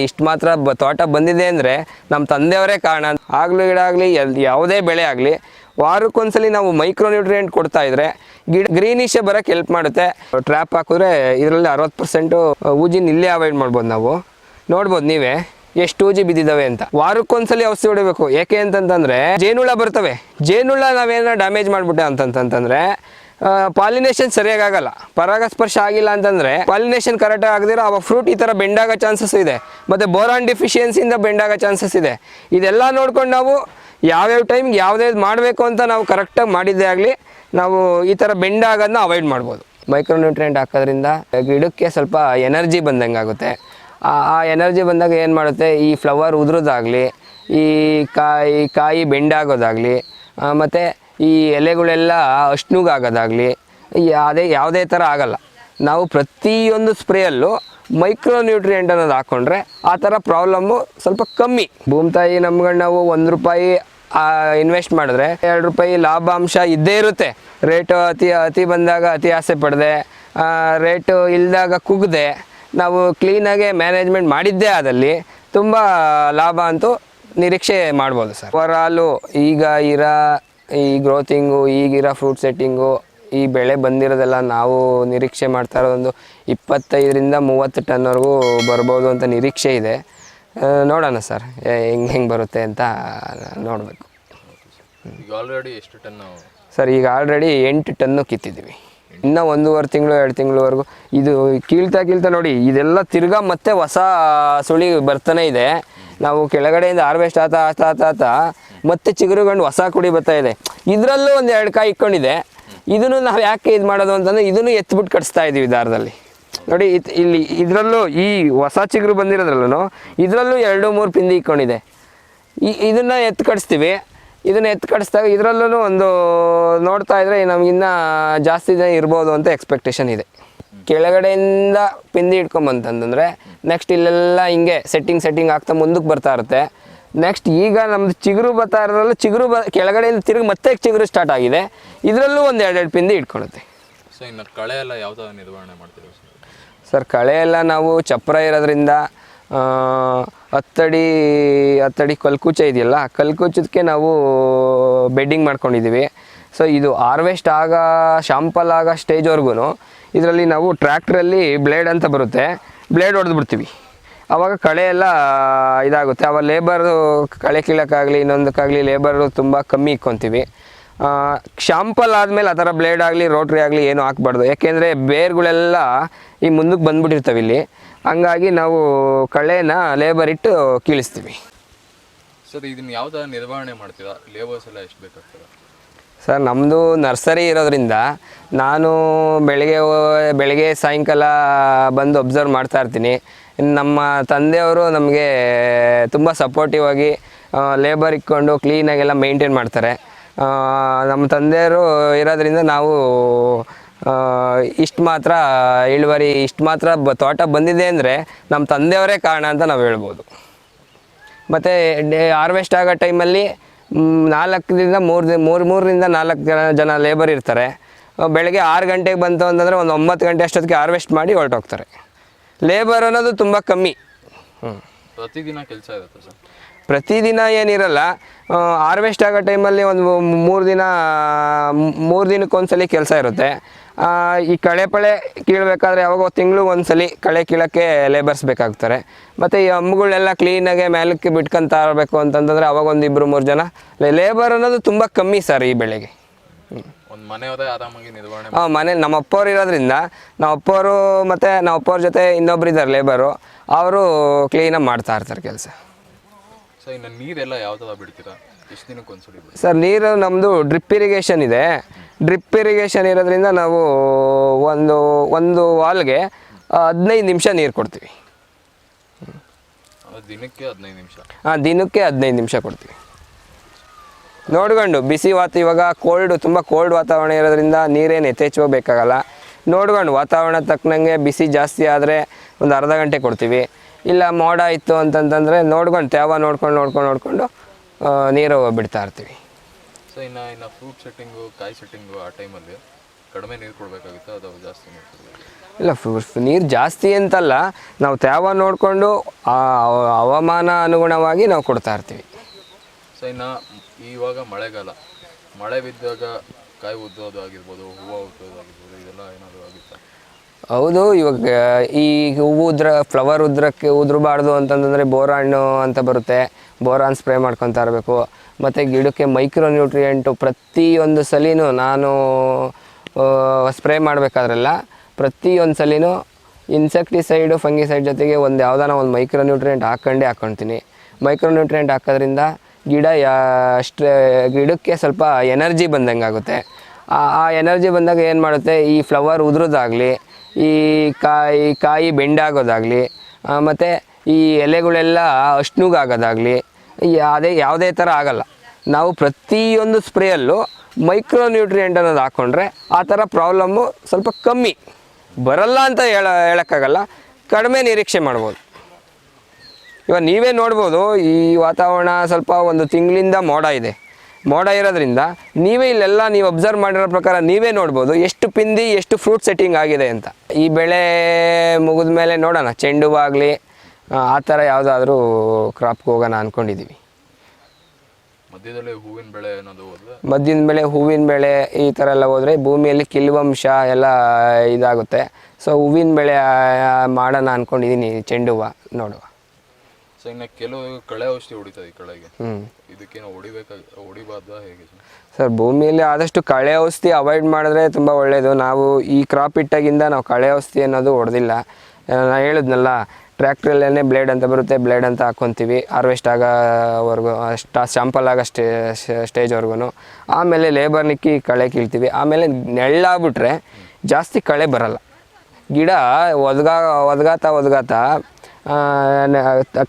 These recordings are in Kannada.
ಇಷ್ಟು ಮಾತ್ರ ತೋಟ ಬಂದಿದೆ ಅಂದರೆ ನಮ್ಮ ತಂದೆಯವರೇ ಕಾರಣ. ಆಗಲೂ ಗಿಡ ಆಗಲಿ ಯಾವುದೇ ಬೆಳೆ ಆಗಲಿ, ವಾರಕ್ಕೊಂದ್ಸಲಿ ನಾವು ಮೈಕ್ರೋನ್ಯೂಟ್ರಿಯೆಂಟ್ ಕೊಡ್ತಾ ಇದ್ರೆ ಗಿಡ ಗ್ರೀನಿಶೇ ಬರೋಕ್ಕೆ ಹೆಲ್ಪ್ ಮಾಡುತ್ತೆ. ಟ್ರ್ಯಾಪ್ ಹಾಕಿದ್ರೆ ಇದರಲ್ಲಿ ಅರವತ್ತು ಪರ್ಸೆಂಟು ಊಜಿನ ಇಲ್ಲೇ ಅವಾಯ್ಡ್ ಮಾಡ್ಬೋದು ನಾವು. ನೋಡ್ಬೋದು ನೀವೇ, ಎಷ್ಟು ಊಜಿ ಬಿದ್ದಿದ್ದಾವೆ ಅಂತ. ವಾರಕ್ಕೊಂದ್ಸಲಿ ಔಷಧಿ ಹೊಡಿಬೇಕು. ಯಾಕೆ ಅಂತಂತಂದರೆ ಜೇನುಳ ಬರ್ತವೆ. ಜೇನುಳ ನಾವೇನಾರ ಡ್ಯಾಮೇಜ್ ಮಾಡಿಬಿಟ್ಟೆ ಅಂತಂತಂದ್ರೆ ಪಾಲಿನೇಷನ್ ಸರಿಯಾಗಿ ಆಗಲ್ಲ. ಪರಾಗಸ್ಪರ್ಶ ಆಗಿಲ್ಲ ಅಂತಂದ್ರೆ ಪಾಲಿನೇಷನ್ ಕರೆಕ್ಟ್ ಆಗದಿರೋ ಅವಾಗ ಫ್ರೂಟ್ ಈ ಥರ ಬೆಂಡಾಗೋ ಚಾನ್ಸಸ್ ಇದೆ. ಮತ್ತು ಬೋರಾನ್ ಡಿಫಿಷಿಯನ್ಸಿಯಿಂದ ಬೆಂಡಾಗೋ ಚಾನ್ಸಸ್ ಇದೆ. ಇದೆಲ್ಲ ನೋಡ್ಕೊಂಡು ನಾವು ಯಾವ್ಯಾವ ಟೈಮ್ಗೆ ಯಾವ್ದು ಮಾಡಬೇಕು ಅಂತ ನಾವು ಕರೆಕ್ಟಾಗಿ ಮಾಡಿದ್ದೇ ಆಗಲಿ ನಾವು ಈ ಥರ ಬೆಂಡಾಗೋದನ್ನ ಅವಾಯ್ಡ್ ಮಾಡ್ಬೋದು. ಮೈಕ್ರೋ ನ್ಯೂಟ್ರಿಯೆಂಟ್ ಹಾಕೋದ್ರಿಂದ ಗಿಡಕ್ಕೆ ಸ್ವಲ್ಪ ಎನರ್ಜಿ ಬಂದಂಗೆ ಆಗುತ್ತೆ. ಆ ಎನರ್ಜಿ ಬಂದಾಗ ಏನು ಮಾಡುತ್ತೆ? ಈ ಫ್ಲವರ್ ಉದುರೋದಾಗಲಿ, ಈ ಕಾಯಿ ಕಾಯಿ ಬೆಂಡಾಗೋದಾಗಲಿ ಮತ್ತು ಈ ಎಲೆಗಳೆಲ್ಲ ಅಷ್ಣುಗಾಗೋದಾಗಲಿ ಯಾವುದೇ ಯಾವುದೇ ಥರ ಆಗಲ್ಲ. ನಾವು ಪ್ರತಿಯೊಂದು ಸ್ಪ್ರೇಯಲ್ಲೂ ಮೈಕ್ರೋ ನ್ಯೂಟ್ರಿಯೆಂಟ್ ಅನ್ನೋದು ಹಾಕ್ಕೊಂಡ್ರೆ ಆ ಥರ ಪ್ರಾಬ್ಲಮ್ಮು ಸ್ವಲ್ಪ ಕಮ್ಮಿ. ಭೂಮಿತಾಯಿ ನಮ್ಗಳು ನಾವು ಒಂದು ರೂಪಾಯಿ ಇನ್ವೆಸ್ಟ್ ಮಾಡಿದ್ರೆ ಎರಡು ರೂಪಾಯಿ ಲಾಭಾಂಶ ಇದ್ದೇ ಇರುತ್ತೆ. ರೇಟು ಅತಿ ಅತಿ ಬಂದಾಗ ಅತಿ ಆಸೆ ಪಡದೆ ರೇಟು ಇಲ್ದಾಗ ಕುಗ್ದೆ, ನಾವು ಕ್ಲೀನಾಗೆ ಮ್ಯಾನೇಜ್ಮೆಂಟ್ ಮಾಡಿದ್ದೇ ಆದಲ್ಲಿ ತುಂಬ ಲಾಭ ಅಂತೂ ನಿರೀಕ್ಷೆ ಮಾಡ್ಬೋದು ಸರ್. ಓವರ್ ಈಗ, ಇರೋ ಈ ಗ್ರೋತಿಂಗು ಈಗಿರೋ ಫ್ರೂಟ್ ಸೆಟ್ಟಿಂಗು ಈ ಬೆಳೆ ಬಂದಿರೋದೆಲ್ಲ ನಾವು ನಿರೀಕ್ಷೆ ಮಾಡ್ತಾ ಇರೋದೊಂದು ಇಪ್ಪತ್ತೈದರಿಂದ ಮೂವತ್ತು ಟನ್ವರೆಗೂ ಬರ್ಬೋದು ಅಂತ ನಿರೀಕ್ಷೆ ಇದೆ. ನೋಡೋಣ ಸರ್ ಹೆಂಗೆ ಹೆಂಗೆ ಬರುತ್ತೆ ಅಂತ ನೋಡಬೇಕು. ಈಗ ಆಲ್ರೆಡಿ ಎಷ್ಟು ಟನ್ ಸರ್ ಈಗ ಆಲ್ರೆಡಿ ಎಂಟು ಟನ್ನು ಕಿತ್ತಿದ್ದೀವಿ. ಇನ್ನೂ ಒಂದೂವರೆ ತಿಂಗಳು ಎರಡು ತಿಂಗಳವರೆಗೂ ಇದು ಕೀಳ್ತಾ ಕೀಳ್ತಾ ನೋಡಿ ಇದೆಲ್ಲ ತಿರ್ಗಾ ಮತ್ತೆ ಹೊಸ ಸುಳಿ ಬರ್ತಾನೆ ಇದೆ. ನಾವು ಕೆಳಗಡೆಯಿಂದ ಹಾರ್ವೆಸ್ಟ್ ಆತ ಆತ ಆತ ಆತ ಮತ್ತೆ ಚಿಗುರುಗಂಡು ಹೊಸ ಕುಡಿ ಬರ್ತಾ ಇದೆ. ಇದರಲ್ಲೂ ಒಂದು ಎರಡು ಕಾಯಿ ಇಟ್ಕೊಂಡಿದೆ. ಇದನ್ನು ನಾವು ಯಾಕೆ ಇದು ಮಾಡೋದು ಅಂತಂದರೆ ಇದನ್ನು ಎತ್ಬಿಟ್ಟು ಕಟ್ಸ್ತಾ ಇದ್ದೀವಿ ದಾರದಲ್ಲಿ. ನೋಡಿ ಇಲ್ಲಿ ಇದರಲ್ಲೂ ಈ ಹೊಸ ಚಿಗುರು ಬಂದಿರೋದ್ರಲ್ಲೂ ಇದರಲ್ಲೂ ಎರಡು ಮೂರು ಪಿಂದಿ ಇಕ್ಕೊಂಡಿದೆ ಈ ಇದನ್ನು ಎತ್ತು ಕಡಿಸ್ತೀವಿ ಇದನ್ನು ಎತ್ತು ಕಡಿಸಿದಾಗ ಇದರಲ್ಲೂ ಒಂದು ನೋಡ್ತಾ ಇದ್ರೆ ನಮಗಿನ್ನ ಜಾಸ್ತಿ ದಿನ ಇರ್ಬೋದು ಅಂತ ಎಕ್ಸ್ಪೆಕ್ಟೇಷನ್ ಇದೆ. ಕೆಳಗಡೆಯಿಂದ ಪಿಂದಿ ಇಟ್ಕೊಂಬಂತಂದ್ರೆ ನೆಕ್ಸ್ಟ್ ಇಲ್ಲೆಲ್ಲ ಹಿಂಗೆ ಸೆಟ್ಟಿಂಗ್ ಸೆಟ್ಟಿಂಗ್ ಆಗ್ತಾ ಮುಂದಕ್ಕೆ ಬರ್ತಾ ಇರುತ್ತೆ. ನೆಕ್ಸ್ಟ್ ಈಗ ನಮ್ದು ಚಿಗುರು ಬತ್ತಾ ಇರೋದ್ರಲ್ಲೂ ಚಿಗುರು ಬ ಕೆಳಗಡೆಯಿಂದ ತಿರುಗಿ ಮತ್ತೆ ಚಿಗುರು ಸ್ಟಾರ್ಟ್ ಆಗಿದೆ. ಇದರಲ್ಲೂ ಒಂದು ಎರಡೆರಡು ಪಿಂದಿ ಇಟ್ಕೊಳುತ್ತೆ ಸೊ ಇನ್ನು ಕಳೆ ಎಲ್ಲ ಯಾವ ಥರ ನಿರ್ವಹಣೆ ಮಾಡ್ತೀವಿ ಸರ್? ಕಳೆ ಎಲ್ಲ ನಾವು ಚಪ್ರ ಇರೋದ್ರಿಂದ ಹತ್ತಡಿ ಹತ್ತಡಿ ಕಲ್ಕುಚ ಇದೆಯಲ್ಲ ಕಲ್ಕುಚದಕ್ಕೆ ನಾವು ಬೆಡ್ಡಿಂಗ್ ಮಾಡ್ಕೊಂಡಿದ್ದೀವಿ. ಸೊ ಇದು ಹಾರ್ವೆಸ್ಟ್ ಆಗ ಶಾಂಪಲ್ ಆಗೋ ಸ್ಟೇಜ್ವರೆಗೂ ಇದರಲ್ಲಿ ನಾವು ಟ್ರ್ಯಾಕ್ಟ್ರಲ್ಲಿ ಬ್ಲೇಡ್ ಅಂತ ಬರುತ್ತೆ. ಬ್ಲೇಡ್ ಹೊಡೆದ್ಬಿಡ್ತೀವಿ ಆವಾಗ ಕಳೆ ಎಲ್ಲ ಇದಾಗುತ್ತೆ. ಆವಾಗ ಲೇಬರ್ ಕಳೆ ಕೀಳೋಕ್ಕಾಗಲಿ ಇನ್ನೊಂದಕ್ಕಾಗಲಿ ಲೇಬರು ತುಂಬ ಕಮ್ಮಿ ಇಕ್ಕೊತೀವಿ. ಶಾಂಪಲ್ ಆದಮೇಲೆ ಆ ಥರ ಬ್ಲೇಡ್ ಆಗಲಿ ರೋಟ್ರಿ ಆಗಲಿ ಏನೂ ಹಾಕ್ಬಾರ್ದು. ಯಾಕೆಂದರೆ ಬೇರ್ಗಳೆಲ್ಲ ಈ ಮುಂದಕ್ಕೆ ಬಂದ್ಬಿಟ್ಟಿರ್ತವೆ ಇಲ್ಲಿ. ಹಂಗಾಗಿ ನಾವು ಕಳೆನ ಲೇಬರ್ ಇಟ್ಟು ಕೀಳಿಸ್ತೀವಿ. ಸರ್ ಇದನ್ನ ಯಾವ ಥರ ನಿರ್ವಹಣೆ ಮಾಡ್ತೀರಾ? ಲೇಬರ್ಸ್ ಎಲ್ಲ ಎಷ್ಟು ಬೇಕಾಗ್ತದೆ? ಸರ್ ನಮ್ಮದು ನರ್ಸರಿ ಇರೋದ್ರಿಂದ ನಾನು ಬೆಳಗ್ಗೆ ಬೆಳಗ್ಗೆ ಸಾಯಂಕಾಲ ಬಂದು ಅಬ್ಸರ್ವ್ ಮಾಡ್ತಾ ಇರ್ತೀನಿ. ನಮ್ಮ ತಂದೆಯವರು ನಮಗೆ ತುಂಬ ಸಪೋರ್ಟಿವ್ ಆಗಿ ಲೇಬರ್ ಇಟ್ಕೊಂಡು ಕ್ಲೀನಾಗೆಲ್ಲ ಮೇಂಟೈನ್ ಮಾಡ್ತಾರೆ. ನಮ್ಮ ತಂದೆಯವರು ಇರೋದ್ರಿಂದ ನಾವು ಇಷ್ಟು ಮಾತ್ರ ಇಳುವರಿ, ಇಷ್ಟು ಮಾತ್ರ ಬ, ತೋಟ ಬಂದಿದೆ ಅಂದರೆ ನಮ್ಮ ತಂದೆಯವರೇ ಕಾರಣ ಅಂತ ನಾವು ಹೇಳ್ಬೋದು. ಮತ್ತು ಡೇ ಹಾರ್ವೆಸ್ಟ್ ಆಗೋ ಟೈಮಲ್ಲಿ ನಾಲ್ಕರಿಂದ ಮೂರು ದಿನ, ಮೂರು ಮೂರರಿಂದ ನಾಲ್ಕು ಜನ ಜನ ಲೇಬರ್ ಇರ್ತಾರೆ. ಬೆಳಗ್ಗೆ ಆರು ಗಂಟೆಗೆ ಬಂತು ಅಂತಂದರೆ ಒಂದು ಒಂಬತ್ತು ಗಂಟೆ ಅಷ್ಟೊತ್ತಿಗೆ ಹಾರ್ವೆಸ್ಟ್ ಮಾಡಿ ಹೊರಟೋಗ್ತಾರೆ. ಲೇಬರ್ ಅನ್ನೋದು ತುಂಬ ಕಮ್ಮಿ. ಹ್ಞೂ ಪ್ರತಿದಿನ ಕೆಲಸ ಇರುತ್ತೆ ಸರ್. ಪ್ರತಿದಿನ ಏನಿರಲ್ಲ ಹಾರ್ವೆಸ್ಟ್ ಆಗೋ ಟೈಮಲ್ಲಿ ಒಂದು ಮೂರು ದಿನ ಮೂರು ದಿನಕ್ಕೊಂದ್ಸಲಿ ಕೆಲಸ ಇರುತ್ತೆ. ಈ ಕಳೆ ಪಳೆ ಕೀಳಬೇಕಾದ್ರೆ ಯಾವಾಗ ತಿಂಗಳು ಒಂದ್ಸಲಿ ಕಳೆ ಕೀಳೋಕ್ಕೆ ಲೇಬರ್ಸ್ ಬೇಕಾಗ್ತಾರೆ. ಮತ್ತು ಈ ಹಮ್ಮುಗಳನ್ನೆಲ್ಲ ಕ್ಲೀನಾಗೆ ಮೇಲಕ್ಕೆ ಬಿಟ್ಕೊಂತ ಇರಬೇಕು ಅಂತಂತಂದರೆ ಅವಾಗ ಒಂದು ಇಬ್ಬರು ಮೂರು ಜನ. ಲೇಬರ್ ಅನ್ನೋದು ತುಂಬ ಕಮ್ಮಿ ಸರ್ ಈ ಬೆಳೆಗೆ. ಒಂದು ಆರಾಮಾಗಿ ನಿರ್ವಹಣೆ ಆ, ಮನೆ ನಮ್ಮ ಅಪ್ಪವ್ರು ಇರೋದ್ರಿಂದ ನಮ್ಮ ಅಪ್ಪವರು ಮತ್ತು ನಮ್ಮ ಅಪ್ಪವ್ರ ಜೊತೆ ಇನ್ನೊಬ್ರು ಇದ್ದಾರೆ ಲೇಬರು ಅವರು ಕ್ಲೀನಾಗಿ ಮಾಡ್ತಾ ಇರ್ತಾರೆ ಕೆಲಸ. ಸೊ ಇನ್ನು ನೀರೆಲ್ಲ ಯಾವ ಥರ ಬಿಡ್ತೀರಾ? ಎಷ್ಟು ಸರ್ ನೀರು ನಮ್ಮದು ಡ್ರಿಪ್ ಇರಿಗೇಷನ್ ಇದೆ. ಡ್ರಿಪ್ ಇರಿಗೇಷನ್ ಇರೋದ್ರಿಂದ ನಾವು ಒಂದು ಒಂದು ವಾಲ್ಗೆ ಹದಿನೈದು ನಿಮಿಷ ನೀರು ಕೊಡ್ತೀವಿ. ದಿನಕ್ಕೆ ಹದಿನೈದು ನಿಮಿಷ. ಹಾಂ ದಿನಕ್ಕೆ ಹದಿನೈದು ನಿಮಿಷ ಕೊಡ್ತೀವಿ. ನೋಡ್ಕೊಂಡು ಬಿಸಿ ವಾತ ಇವಾಗ ಕೋಲ್ಡ್ ತುಂಬ ಕೋಲ್ಡ್ ವಾತಾವರಣ ಇರೋದ್ರಿಂದ ನೀರೇನು ಯಥೇಚ್ಛವಾಗಿ ಬೇಕಾಗಲ್ಲ. ನೋಡ್ಕೊಂಡು ವಾತಾವರಣ ತಕ್ಕನಂಗೆ ಬಿಸಿ ಜಾಸ್ತಿ ಆದರೆ ಒಂದು ಅರ್ಧ ಗಂಟೆ ಕೊಡ್ತೀವಿ. ಇಲ್ಲ ಮೋಡ ಇತ್ತು ಅಂತಂತಂದರೆ ನೋಡ್ಕೊಂಡು ತ್ಯಾವ ನೋಡ್ಕೊಂಡು ನೋಡ್ಕೊಂಡು ನೋಡಿಕೊಂಡು ನೀರು ಬಿಡ್ತಾ ಇರ್ತೀವಿ. ಸೊ ಇನ್ನು ಇನ್ನು ಫ್ರೂಟ್ ಸೆಟ್ಟಿಂಗು ಕಾಯಿ ಸೆಟ್ಟಿಂಗು ಆ ಟೈಮಲ್ಲಿ ಕಡಿಮೆ ನೀರು ಕೊಡಬೇಕಾಗಿತ್ತು ಅದು ಜಾಸ್ತಿ ಇಲ್ಲ ಫ್ರೂಟ್ಸ್ ನೀರು ಜಾಸ್ತಿ ಅಂತಲ್ಲ ನಾವು ತ್ಯಾವ ನೋಡಿಕೊಂಡು ಹವಾಮಾನ ಅನುಗುಣವಾಗಿ ನಾವು ಕೊಡ್ತಾ ಇರ್ತೀವಿ. ಸೊ ಇನ್ನು ಇವಾಗ ಮಳೆಗಾಲ. ಮಳೆ ಬಿದ್ದಾಗ ಕಾಯಿ ಉದ್ದೋದು ಆಗಿರ್ಬೋದು, ಹೂವು ಉದ್ದೋದು ಆಗಿರ್ಬೋದು, ಇದೆಲ್ಲ ಏನಾದರೂ ಆಗುತ್ತಾ? ಹೌದು, ಇವಾಗ ಈ ಹೂವು ಉದ್ರ, ಫ್ಲವರ್ ಉದ್ರಕ್ಕೆ ಉದ್ರಬಾರ್ದು ಅಂತಂದರೆ ಬೋರಾಣ್ಣು ಅಂತ ಬರುತ್ತೆ. ಬೋರಾನ್ ಸ್ಪ್ರೇ ಮಾಡ್ಕೊತಾ ಇರಬೇಕು. ಮತ್ತು ಗಿಡಕ್ಕೆ ಮೈಕ್ರೋ ನ್ಯೂಟ್ರಿಯೆಂಟು ಪ್ರತಿಯೊಂದು ಸಲಿನೂ ನಾನು ಸ್ಪ್ರೇ ಮಾಡಬೇಕಾದ್ರೆಲ್ಲ, ಪ್ರತಿಯೊಂದು ಸಲಿನೂ ಇನ್ಸೆಕ್ಟಿಸೈಡು, ಫಂಗಿಸೈಡ್ ಜೊತೆಗೆ ಒಂದು ಯಾವುದಾನ ಒಂದು ಮೈಕ್ರೋ ನ್ಯೂಟ್ರಿಯೆಂಟ್ ಹಾಕ್ಕೊಂಡೇ ಹಾಕ್ಕೊಳ್ತೀನಿ ಮೈಕ್ರೋ ನ್ಯೂಟ್ರಿಯೆಂಟ್ ಹಾಕೋದ್ರಿಂದ ಗಿಡ ಯಾ ಅಷ್ಟು ಗಿಡಕ್ಕೆ ಸ್ವಲ್ಪ ಎನರ್ಜಿ ಬಂದಂಗೆ ಆಗುತ್ತೆ. ಆ ಎನರ್ಜಿ ಬಂದಾಗ ಏನು ಮಾಡುತ್ತೆ, ಈ ಫ್ಲವರ್ ಉದುರೋದಾಗಲಿ, ಈ ಕಾಯಿ ಕಾಯಿ ಬೆಂಡಾಗೋದಾಗಲಿ ಮತ್ತು ಈ ಎಲೆಗಳೆಲ್ಲ ಅಷ್ಣುಗಾಗೋದಾಗಲಿ ಯಾವುದೇ ಯಾವುದೇ ಥರ ಆಗಲ್ಲ. ನಾವು ಪ್ರತಿಯೊಂದು ಸ್ಪ್ರೇಯಲ್ಲೂ ಮೈಕ್ರೋ ನ್ಯೂಟ್ರಿಯೆಂಟ್ ಅನ್ನೋದು ಹಾಕ್ಕೊಂಡ್ರೆ ಆ ಥರ ಪ್ರಾಬ್ಲಮ್ಮು ಸ್ವಲ್ಪ ಕಮ್ಮಿ. ಬರಲ್ಲ ಅಂತ ಹೇಳ, ಹೇಳೋಕ್ಕಾಗಲ್ಲ. ಕಡಿಮೆ ನಿರೀಕ್ಷೆ ಮಾಡ್ಬೋದು. ಇವಾಗ ನೀವೇ ನೋಡ್ಬೋದು ಈ ವಾತಾವರಣ ಸ್ವಲ್ಪ ಒಂದು ತಿಂಗಳಿಂದ ಮೋಡ ಇದೆ. ಮೋಡ ಇರೋದ್ರಿಂದ ನೀವೇ ಇಲ್ಲೆಲ್ಲ ನೀವು ಅಬ್ಸರ್ವ್ ಮಾಡಿರೋ ಪ್ರಕಾರ ನೀವೇ ನೋಡ್ಬೋದು ಎಷ್ಟು ಪಿಂದಿ ಎಷ್ಟು ಫ್ರೂಟ್ ಸೆಟ್ಟಿಂಗ್ ಆಗಿದೆ ಅಂತ. ಈ ಬೆಳೆ ಮುಗಿದ ಮೇಲೆ ನೋಡೋಣ. ಚೆಂಡು ಆಗಲಿ ಆ ಥರ ಯಾವುದಾದ್ರೂ ಕ್ರಾಪ್ಗೆ ಹೋಗೋಣ ಅಂದ್ಕೊಂಡಿದ್ದೀವಿ ಮಧ್ಯದಲ್ಲಿ ಹೂವಿನ ಬೆಳೆ ಹೂವಿನ ಬೆಳೆ ಈ ಥರ ಎಲ್ಲ ಹೋದರೆ ಭೂಮಿಯಲ್ಲಿ ಕಿಲ್ವಂಶ ಎಲ್ಲ ಇದಾಗುತ್ತೆ. ಸೊ ಹೂವಿನ ಬೆಳೆ ಮಾಡೋಣ ಅಂದ್ಕೊಂಡಿದ್ದೀನಿ ಚೆಂಡು ಹೂವು ನೋಡುವ. ಸೊ ಇನ್ನು ಕೆಲವು ಕಳೆ ಔಷಧಿ ಹೊಡಿತದೆ ಈ ಕಳೆಗೆ. ಇದಕ್ಕೇನು ಹೊಡಿಬೇಕಾಗಿ ಹೊಡಿಬಾರ್ದಾ ಹೇಗೆ ಸರ್? ಭೂಮಿಯಲ್ಲಿ ಆದಷ್ಟು ಕಳೆ ಔಷಧಿ ಅವಾಯ್ಡ್ ಮಾಡಿದ್ರೆ ತುಂಬ ಒಳ್ಳೆಯದು ನಾವು ಈ ಕ್ರಾಪ್ ಇಟ್ಟಾಗಿಂದ ನಾವು ಕಳೆ ಔಷಧಿ ಅನ್ನೋದು ಹೊಡೆದಿಲ್ಲ. ನಾ ಹೇಳಿದ್ನಲ್ಲ ಟ್ರ್ಯಾಕ್ಟ್ರಲ್ಲೇ ಬ್ಲೇಡ್ ಅಂತ ಬರುತ್ತೆ ಬ್ಲೇಡ್ ಅಂತ ಹಾಕ್ಕೊತೀವಿ ಹಾರ್ವೆಸ್ಟ್ ಆಗೋವರೆಗೂ ಅಷ್ಟು ಶಾಂಪಲ್ ಆಗೋ ಸ್ಟೇ ಸ್ಟೇಜ್ವರೆಗೂ ಆಮೇಲೆ ಲೇಬರ್ ನಿಕ್ಕಿ ಕಳೆ ಕೀಳ್ತೀವಿ. ಆಮೇಲೆ ನೆಳ್ಳಾಗ್ಬಿಟ್ರೆ ಜಾಸ್ತಿ ಕಳೆ ಬರಲ್ಲ. ಗಿಡ ಒದ್ಗಾ ಒದಗಾತ ಒದ್ಗಾತ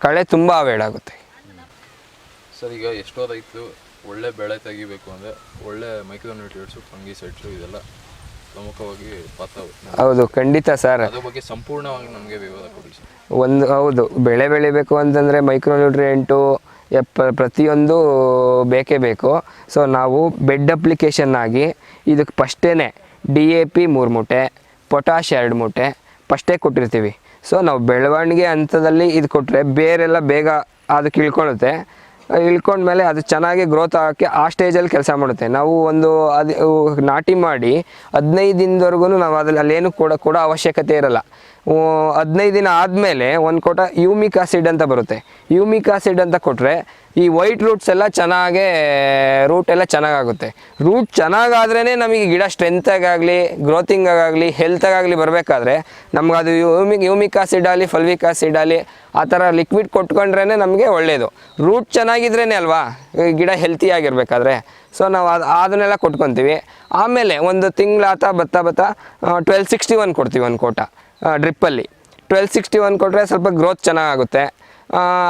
ಕಳೆ ತುಂಬ ಅವೇಡಾಗುತ್ತೆ ಸರ್ ಈಗ ಎಷ್ಟೋ ರೈತರು ಒಳ್ಳೆ ಬೆಳೆ ತೆಗಿಬೇಕು ಅಂದರೆ ಒಳ್ಳೆ ಮೈಕ್ರೋನ್ಯೂಟ್ರಿಯೆಂಟ್ಸು ಫಂಗಿಸೈಡ್ಸು ಇದೆಲ್ಲ ಪ್ರಮುಖವಾಗಿ ಪಾತ್ರ ಹೌದು ಖಂಡಿತ ಸರ್. ಅದ್ರ ಬಗ್ಗೆ ಸಂಪೂರ್ಣವಾಗಿ ನಮಗೆ ವಿವರ ಕೊಡಿ ಸರ್. ಒಂದು ಹೌದು ಬೆಳೆ ಬೆಳಿಬೇಕು ಅಂತಂದರೆ ಮೈಕ್ರೋ ನ್ಯೂಟ್ರಿಯೆಂಟು ಎಪ್ಪ ಪ್ರತಿಯೊಂದು ಬೇಕೇ ಬೇಕು. ಸೊ ನಾವು ಬೆಡ್ ಅಪ್ಲಿಕೇಶನ್ ಆಗಿ ಇದಕ್ಕೆ ಫಸ್ಟೇ ಡಿ ಎ ಪಿ ಮೂರು ಮೂಟೆ ಪೊಟ್ಯಾಶ್ ಎರಡು ಮೂಟೆ ಫಸ್ಟೇ ಕೊಟ್ಟಿರ್ತೀವಿ. ಸೊ ನಾವು ಬೆಳವಣಿಗೆ ಹಂತದಲ್ಲಿ ಇದು ಕೊಟ್ಟರೆ ಬೇರೆಲ್ಲ ಬೇಗ ಅದಕ್ಕೆ ಇಳ್ಕೊಳುತ್ತೆ ಇಳ್ಕೊಂಡ್ಮೇಲೆ ಅದು ಚೆನ್ನಾಗಿ ಗ್ರೋತ್ ಆಗೋಕ್ಕೆ ಆ ಸ್ಟೇಜಲ್ಲಿ ಕೆಲಸ ಮಾಡುತ್ತೆ. ನಾವು ಒಂದು ಅದು, ನಾಟಿ ಮಾಡಿ ಹದಿನೈದು ದಿನದವರೆಗೂ ನಾವು ಅದ್ರಲ್ಲಿ ಅಲ್ಲೇನು ಕೂಡ ಕೂಡ ಅವಶ್ಯಕತೆ ಇರಲ್ಲ. ಹದಿನೈದು ದಿನ ಆದಮೇಲೆ ಒಂದು ಕೋಟ ಯೂಮಿಕ್ ಆಸಿಡ್ ಅಂತ ಬರುತ್ತೆ. ಯೂಮಿಕ್ ಆಸಿಡ್ ಅಂತ ಕೊಟ್ಟರೆ ಈ ವೈಟ್ ರೂಟ್ಸ್ ಎಲ್ಲ ಚೆನ್ನಾಗೇ, ರೂಟ್ ಎಲ್ಲ ಚೆನ್ನಾಗಾಗುತ್ತೆ. ರೂಟ್ ಚೆನ್ನಾಗಾದ್ರೇ ನಮಗೆ ಗಿಡ ಸ್ಟ್ರೆಂತಾಗಲಿ ಗ್ರೋತಿಂಗಾಗಲಿ ಹೆಲ್ತಾಗಲಿ ಬರಬೇಕಾದ್ರೆ ನಮ್ಗೆ ಅದು ಯೂಮಿಕ್ ಯೂಮಿಕ್ ಆಸಿಡ್ ಆಗಲಿ ಫಲ್ವಿಕ್ ಆಸಿಡ್ ಆಗಲಿ, ಆ ಥರ ಲಿಕ್ವಿಡ್ ಕೊಟ್ಕೊಂಡ್ರೇ ನಮಗೆ ಒಳ್ಳೆಯದು ರೂಟ್ ಚೆನ್ನಾಗಿದ್ರೇ ಅಲ್ವಾ ಗಿಡ ಹೆಲ್ತಿ ಆಗಿರ್ಬೇಕಾದ್ರೆ. ಸೊ ನಾವು ಅದು, ಅದನ್ನೆಲ್ಲ ಕೊಟ್ಕೊತೀವಿ. ಆಮೇಲೆ ಒಂದು ತಿಂಗಳಾತ ಬತ್ತಾ ಬತ್ತಾ ಟ್ವೆಲ್ ಸಿಕ್ಸ್ಟಿ ಒನ್ ಕೊಡ್ತೀವಿ ಒಂದು ಕೋಟ. ಡ್ರಿಪ್ಪಲ್ಲಿ ಟ್ವೆಲ್ ಸಿಕ್ಸ್ಟಿ ಒನ್ ಕೊಟ್ಟರೆ ಸ್ವಲ್ಪ ಗ್ರೋತ್ ಚೆನ್ನಾಗುತ್ತೆ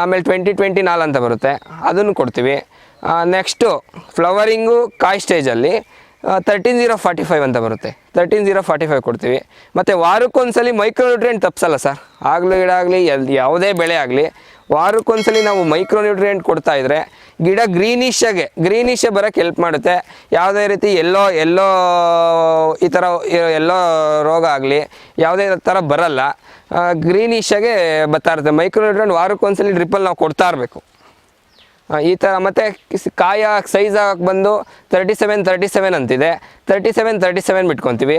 ಆಮೇಲೆ ಟ್ವೆಂಟಿ ಟ್ವೆಂಟಿ ನಾಲ್ ಅಂತ ಬರುತ್ತೆ. ಅದನ್ನು ಕೊಡ್ತೀವಿ. ನೆಕ್ಸ್ಟು ಫ್ಲವರಿಂಗು ಕಾಯಿ ಸ್ಟೇಜಲ್ಲಿ ತರ್ಟೀನ್ ಜೀರೋ ಫಾರ್ಟಿ ಫೈವ್ ಅಂತ ಬರುತ್ತೆ. ತರ್ಟೀನ್ ಜೀರೋ ಫಾರ್ಟಿ ಫೈವ್ ಕೊಡ್ತೀವಿ. ಮತ್ತು ವಾರಕ್ಕೊಂದ್ಸಲಿ ಮೈಕ್ರೋ ತಪ್ಪಿಸಲ್ಲ ಸರ್ ಆಗಲೂ ಗಿಡ ಆಗಲಿ ಎಲ್, ಯಾವುದೇ ಬೆಳೆ ಆಗಲಿ ವಾರಕ್ಕೊಂದ್ಸಲಿ ನಾವು ಮೈಕ್ರೋ ನ್ಯೂಟ್ರಿಯೆಂಟ್ ಕೊಡ್ತಾ ಇದ್ರೆ ಗಿಡ ಗ್ರೀನಿಶಾಗೆ ಗ್ರೀನಿಶ್ ಬರೋಕ್ಕೆ ಹೆಲ್ಪ್ ಮಾಡುತ್ತೆ. ಯಾವುದೇ ರೀತಿ ಎಲ್ಲೋ ಎಲ್ಲೋ ಈ ಥರ ಎಲ್ಲೋ ರೋಗ ಆಗಲಿ, ಯಾವುದೇ ಥರ ಬರಲ್ಲ. ಗ್ರೀನಿಶಾಗೆ ಬರ್ತಾ ಇರುತ್ತೆ. ಮೈಕ್ರೋ ನ್ಯೂಟ್ರಿಯೆಂಟ್ ವಾರಕ್ಕೊಂದ್ಸಲಿ ಡ್ರಿಪ್ಪಲ್ಲಿ ನಾವು ಕೊಡ್ತಾ ಇರಬೇಕು. ಈ ಥರ ಮತ್ತು ಕಾಯ ಸೈಜ್ ಆಗಕ್ಕೆ ಬಂದು ತರ್ಟಿ ಸೆವೆನ್ ತರ್ಟಿ ಸೆವೆನ್ ಅಂತಿದೆ. ತರ್ಟಿ ಸೆವೆನ್ ತರ್ಟಿ ಸೆವೆನ್ ಬಿಟ್ಕೊತೀವಿ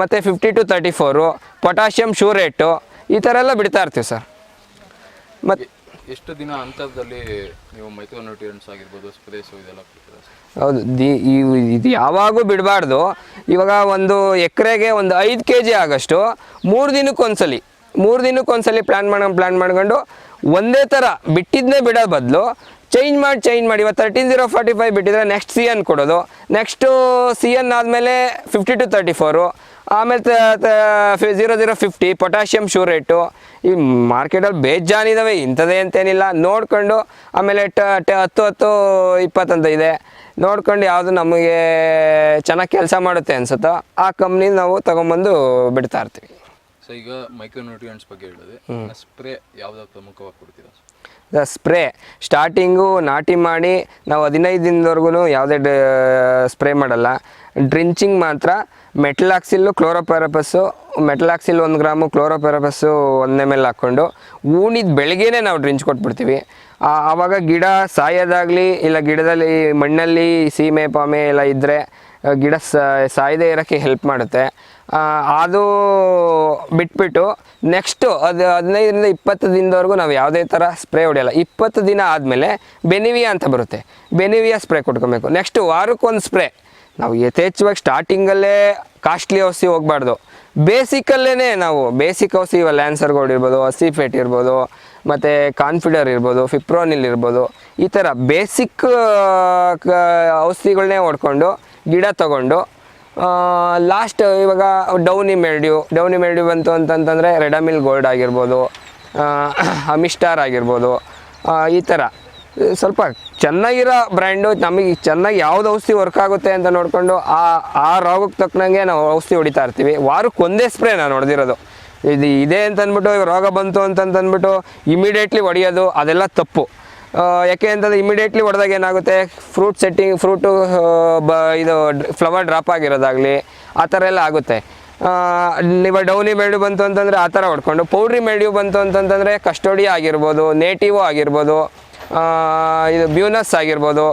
ಮತ್ತು fifty two thirty four potassium ಶೂರೇಟು ಈ ಥರ ಎಲ್ಲ ಬಿಡ್ತಾ ಇರ್ತೀವಿ ಸರ್. ಮತ್ತು ಎಷ್ಟು ದಿನ ಅಂತರದಲ್ಲಿ ನೀವು ಮೈಕ್ರೋನ್ಯೂಟ್ರಿಯೆಂಟ್ಸ್ ಆಗಿರ್ಬೋದು ಸ್ಪ್ರೇಸು ಇದೆಲ್ಲ ಕೊಡ್ತೀರಾ ಸರ್? ಹೌದು ದಿ ಇವು ಇದು ಯಾವಾಗೂ ಬಿಡಬಾರ್ದು. ಇವಾಗ ಒಂದು ಎಕರೆಗೆ ಒಂದು ಐದು ಕೆ ಜಿ ಆಗಷ್ಟು ಮೂರು ದಿನಕ್ಕೊಂದ್ಸಲಿ ಮೂರು ದಿನಕ್ಕೊಂದ್ಸಲಿ ಪ್ಲ್ಯಾನ್ ಮಾಡ್ಕೊಂಡು ಪ್ಲ್ಯಾನ್ ಮಾಡ್ಕೊಂಡು ಒಂದೇ ಥರ ಬಿಟ್ಟಿದ್ದನ್ನೇ ಬಿಡೋ ಬದಲು ಚೇಂಜ್ ಮಾಡಿ ಚೇಂಜ್ ಮಾಡಿ ಇವತ್ತು ತರ್ಟೀನ್ ಜೀರೋ ಫಾರ್ಟಿ ಫೈವ್ ಬಿಟ್ಟಿದ್ರೆ ನೆಕ್ಸ್ಟ್ ಸಿ ಎನ್ ಕೊಡೋದು. ನೆಕ್ಸ್ಟು ಸಿ ಎನ್ ಆದಮೇಲೆ ಫಿಫ್ಟಿ ಟು ತರ್ಟಿ ಫೋರು ಆಮೇಲೆ ಜೀರೋ ಜೀರೋ ಫಿಫ್ಟಿ ಪೊಟ್ಯಾಷಿಯಮ್ ಶೂರೇಟು ಈ ಮಾರ್ಕೆಟಲ್ಲಿ ಬೇಜಾನಿದಾವೆ ಇಂಥದ್ದೇ ಅಂತೇನಿಲ್ಲ. ನೋಡ್ಕೊಂಡು ಆಮೇಲೆ ಟ ಟ ಹತ್ತು ಹತ್ತು ಇಪ್ಪತ್ತಂತ ಇದೆ. ನೋಡ್ಕೊಂಡು ಯಾವುದು ನಮಗೆ ಚೆನ್ನಾಗಿ ಕೆಲಸ ಮಾಡುತ್ತೆ ಅನ್ಸುತ್ತೋ ಆ ಕಂಪ್ನಿ ನಾವು ತಗೊಂಬಂದು ಬಿಡ್ತಾ ಇರ್ತೀವಿ. ಸೊ ಈಗ ಮೈಕ್ರೋನ್ಯೂಟ್ರಿಯೆಂಟ್ಸ್ ಬಗ್ಗೆ ಹೇಳಿದೆ ಸ್ಪ್ರೇ ಪ್ರಮುಖವಾಗಿ ಕೊಡ್ತೀರಾ? ದ ಸ್ಪ್ರೇ ಸ್ಟಾರ್ಟಿಂಗು ನಾಟಿ ಮಾಡಿ ನಾವು ಹದಿನೈದು ದಿನದವರೆಗೂ ಯಾವುದೇ ಸ್ಪ್ರೇ ಮಾಡಲ್ಲ. ಡ್ರಿಂಚಿಂಗ್ ಮಾತ್ರ. ಮೆಟ್ಲಾಕ್ಸಿಲ್ಲು ಕ್ಲೋರೋಪೆರಪಸ್ಸು ಮೆಟ್ಲಾಕ್ಸಿಲ್ ಒಂದು ಗ್ರಾಮು ಕ್ಲೋರೋಪೆರಪಸ್ಸು ಒಂದೇ ಮೇಲೆ ಹಾಕ್ಕೊಂಡು ಊಣಿದ ಬೆಳಗ್ಗೆನೇ ನಾವು ಡ್ರಿಂಚ್ ಕೊಟ್ಬಿಡ್ತೀವಿ. ಆವಾಗ ಗಿಡ ಸಾಯೋದಾಗಲಿ ಇಲ್ಲ ಗಿಡದಲ್ಲಿ ಮಣ್ಣಲ್ಲಿ ಸೀಮೆ, ಪಾಮೆ ಎಲ್ಲ ಇದ್ದರೆ ಗಿಡ ಸಾಯದೇ ಇರೋಕ್ಕೆ ಹೆಲ್ಪ್ ಮಾಡುತ್ತೆ. ಅದು ಬಿಟ್ಬಿಟ್ಟು ನೆಕ್ಸ್ಟು ಅದು ಹದಿನೈದರಿಂದ ಇಪ್ಪತ್ತು ದಿನದವರೆಗೂ ನಾವು ಯಾವುದೇ ಥರ ಸ್ಪ್ರೇ ಹೊಡೆಯಲ್ಲ. ಇಪ್ಪತ್ತು ದಿನ ಆದಮೇಲೆ ಬೆನಿವಿಯಾ ಅಂತ ಬರುತ್ತೆ. ಬೆನಿವಿಯಾ ಸ್ಪ್ರೇ ಕೊಟ್ಕೊಬೇಕು. ನೆಕ್ಸ್ಟು ವಾರಕ್ಕೊಂದು ಸ್ಪ್ರೇ ನಾವು ಯಥೇಚ್ಛವಾಗಿ ಸ್ಟಾರ್ಟಿಂಗಲ್ಲೇ ಕಾಸ್ಟ್ಲಿ ಔಷಧಿ ಹೋಗಬಾರ್ದು. ಬೇಸಿಕಲ್ಲೇ ನಾವು ಬೇಸಿಕ್ ಔಷಧಿ ಇವಾಗ ಲ್ಯಾನ್ಸರ್ ಗೋಲ್ಡ್ ಇರ್ಬೋದು ಹಸಿಫೇಟ್ ಇರ್ಬೋದು, ಮತ್ತು ಕಾನ್ಫಿಡರ್ ಇರ್ಬೋದು ಫಿಪ್ರೋನಿಲ್ ಇರ್ಬೋದು, ಈ ಥರ ಬೇಸಿಕ್ ಔಷಧಿಗಳನ್ನೇ ಹೊಡ್ಕೊಂಡು ಗಿಡ ತಗೊಂಡು ಲಾಸ್ಟ್ ಇವಾಗ ಡೌನಿ ಮೆಲ್ಡ್ಯೂ ಡೌನಿ ಮೆಲ್ಡ್ಯೂ ಬಂತು ಅಂತಂತಂದರೆ ರೆಡಮಿಲ್ ಗೋಲ್ಡ್ ಆಗಿರ್ಬೋದು ಅಮಿಸ್ಟಾರ್ ಆಗಿರ್ಬೋದು ಈ ಥರ ಸ್ವಲ್ಪ ಚೆನ್ನಾಗಿರೋ ಬ್ರ್ಯಾಂಡು, ನಮಗೆ ಚೆನ್ನಾಗಿ ಯಾವ್ದು ಔಷಧಿ ವರ್ಕ್ ಆಗುತ್ತೆ ಅಂತ ನೋಡಿಕೊಂಡು ಆ ಆ ರೋಗಕ್ಕೆ ತಕ್ಕನಂಗೆ ನಾವು ಔಷಧಿ ಹೊಡಿತಾ ಇರ್ತೀವಿ. ವಾರಕ್ಕೆ ಒಂದೇ ಸ್ಪ್ರೇ ನಾನು ಹೊಡೆದಿರೋದು. ಇದು ಇದೆ ಅಂತ ಅಂದ್ಬಿಟ್ಟು ರೋಗ ಬಂತು ಅಂತಂತಂದ್ಬಿಟ್ಟು ಇಮಿಡಿಯೇಟ್ಲಿ ಹೊಡೆಯೋದು, ಅದೆಲ್ಲ ತಪ್ಪು. ಯಾಕೆ ಅಂತಂದರೆ ಇಮಿಡಿಯೇಟ್ಲಿ ಹೊಡೆದಾಗ ಏನಾಗುತ್ತೆ? ಫ್ರೂಟ್ ಸೆಟ್ಟಿಂಗ್ ಫ್ರೂಟು ಬ, ಇದು ಫ್ಲವರ್ ಡ್ರಾಪ್ ಆಗಿರೋದಾಗಲಿ, ಆ ಥರ ಎಲ್ಲ ಆಗುತ್ತೆ. ಇವಾಗ ಡೌನಿ ಮೆಲ್ಡ್ಯೂ ಬಂತು ಅಂತಂದರೆ ಆ ಥರ ಹೊಡ್ಕೊಂಡು ಪೌಡ್ರಿ ಮೆಲ್ಡ್ಯೂ ಬಂತು ಅಂತಂತಂದರೆ ಕಸ್ಟೋಡಿ ಆಗಿರ್ಬೋದು ನೇಟಿವೋ ಆಗಿರ್ಬೋದು ಇದು ಬ್ಯೂನಸ್ ಆಗಿರ್ಬೋದು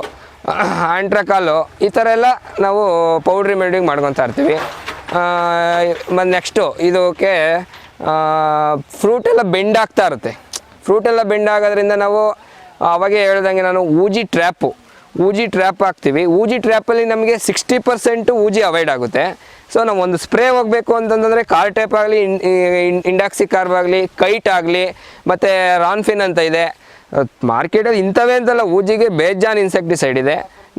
ಆಂಟ್ರಕಾಲು ಈ ಥರ ಎಲ್ಲ ನಾವು ಪೌಡ್ರಿ ಮೆಲ್ಡಿಂಗ್ ಮಾಡ್ಕೊತಾ ಇರ್ತೀವಿ. ಮತ್ತು ನೆಕ್ಸ್ಟು ಇದಕ್ಕೆ ಫ್ರೂಟೆಲ್ಲ ಬೆಂಡ್ ಆಗ್ತಾ ಇರುತ್ತೆ. ಫ್ರೂಟೆಲ್ಲ ಬೆಂಡ್ ಆಗೋದ್ರಿಂದ ನಾವು ಅವಾಗೆ ಹೇಳ್ದಂಗೆ ನಾನು ಊಜಿ ಟ್ರ್ಯಾಪು ಊಜಿ ಟ್ರ್ಯಾಪ್ ಹಾಕ್ತೀವಿ. ಊಜಿ ಟ್ರ್ಯಾಪಲ್ಲಿ ನಮಗೆ ಸಿಕ್ಸ್ಟಿ ಪರ್ಸೆಂಟು ಊಜಿ ಅವಾಯ್ಡ್ ಆಗುತ್ತೆ. ಸೊ ನಾವು ಒಂದು ಸ್ಪ್ರೇ ಹೋಗಬೇಕು ಅಂತಂದರೆ ಕಾರ್ ಟೈಪ್ ಆಗಲಿ ಇಂಡಾಕ್ಸಿ ಕಾರ್ಬ್ ಆಗಲಿ ಕೈಟ್ ಆಗಲಿ, ಮತ್ತು ರಾನ್ಫಿನ್ ಅಂತ ಇದೆ. ಮಾರ್ಕೆಟಲ್ಲಿ ಇಂಥವೇ ಅಂತಲ್ಲ, ಊಜಿಗೆ ಬೇಜಾನ್ ಇನ್ಸೆಕ್ಟಿಸೈಡ್ ಇದೆ.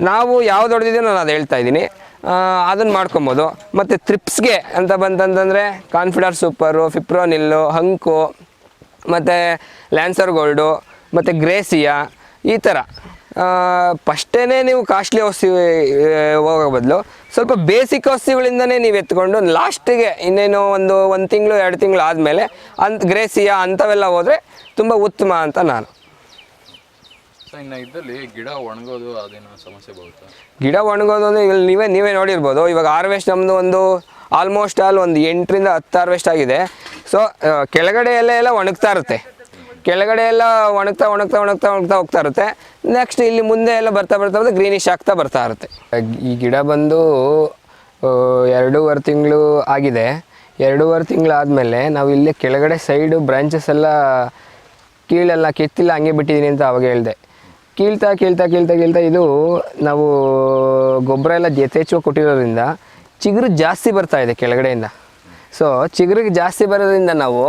ನಾವು ಯಾವ್ದು ಹೊಡೆದಿದ್ದೀವಿ ನಾನು ಅದು ಹೇಳ್ತಾ ಇದ್ದೀನಿ. ಅದನ್ನು ಮಾಡ್ಕೊಬೋದು. ಮತ್ತು ಥ್ರಿಪ್ಸ್ಗೆ ಅಂತ ಬಂತಂತಂದರೆ ಕಾನ್ಫಿಡರ್ ಸೂಪರು ಫಿಪ್ರೋನಿಲ್ಲು ಹಂಕು ಮತ್ತು ಲ್ಯಾನ್ಸರ್ ಗೋಲ್ಡು ಮತ್ತು ಗ್ರೇಸಿಯಾ ಈ ಥರ ಫಸ್ಟೇ ನೀವು ಕಾಸ್ಟ್ಲಿ ಔಷಧಿ ಹೋಗೋ ಬದಲು. ಸ್ವಲ್ಪ ಬೇಸಿಕ್ ಔಷಧಿಗಳಿಂದನೇ ನೀವು ಎತ್ಕೊಂಡು ಲಾಸ್ಟಿಗೆ ಇನ್ನೇನು ಒಂದು ಒಂದು ತಿಂಗಳು, ಎರಡು ತಿಂಗಳು ಆದಮೇಲೆ, ಅಂತ ಗ್ರೇಸಿಯಾ ಅಂಥವೆಲ್ಲ ಹೋದರೆ ತುಂಬ ಉತ್ತಮ ಅಂತ ನಾನು. ಗಿಡ ಒಣಗೋದು ಅಂದರೆ ಇಲ್ಲಿ ನೀವೇ ನೀವೇ ನೋಡಿರ್ಬೋದು. ಇವಾಗ ಹಾರ್ವೆಸ್ಟ್ ನಮ್ಮದು ಒಂದು ಆಲ್ಮೋಸ್ಟ್ ಆಲ್ ಒಂದು ಎಂಟರಿಂದ ಹತ್ತು ಹಾರ್ವೆಸ್ಟ್ ಆಗಿದೆ. ಸೊ ಕೆಳಗಡೆ ಎಲ್ಲ ಎಲ್ಲ ಒಣಗ್ತಾ ಇರುತ್ತೆ. ಕೆಳಗಡೆ ಎಲ್ಲ ಒಣಗ್ತಾ ಒಣಗ್ತಾ ಒಣಗ್ತಾ ಒಣಗ್ತಾ ಹೋಗ್ತಾ ಇರುತ್ತೆ. ನೆಕ್ಸ್ಟ್ ಇಲ್ಲಿ ಮುಂದೆ ಎಲ್ಲ ಬರ್ತಾ ಬರ್ತಾ ಬರ್ತಾ ಗ್ರೀನಿಶ್ ಆಗ್ತಾ ಬರ್ತಾ ಇರುತ್ತೆ. ಈ ಗಿಡ ಬಂದು ಎರಡೂವರೆ ತಿಂಗಳು ಆಗಿದೆ. ಎರಡೂವರೆ ತಿಂಗಳು ಆದಮೇಲೆ ನಾವು ಇಲ್ಲಿ ಕೆಳಗಡೆ ಸೈಡು ಬ್ರಾಂಚಸ್ ಎಲ್ಲ ಕೀಳೆಲ್ಲ ಕೆತ್ತಿಲ್ಲ, ಹಂಗೆ ಬಿಟ್ಟಿದ್ದೀನಿ ಅಂತ ಅವಾಗ ಹೇಳಿದೆ. ಕೀಳ್ತಾ ಕೀಳ್ತಾ ಕೀಳ್ತಾ ಕೀಳ್ತಾ ಇದು ನಾವು ಗೊಬ್ಬರ ಎಲ್ಲ ಯಥೇಚ್ಛವಾಗಿ ಕೊಟ್ಟಿರೋದ್ರಿಂದ ಚಿಗುರು ಜಾಸ್ತಿ ಬರ್ತಾ ಇದೆ ಕೆಳಗಡೆಯಿಂದ. ಸೊ ಚಿಗುರಿಗೆ ಜಾಸ್ತಿ ಬರೋದ್ರಿಂದ ನಾವು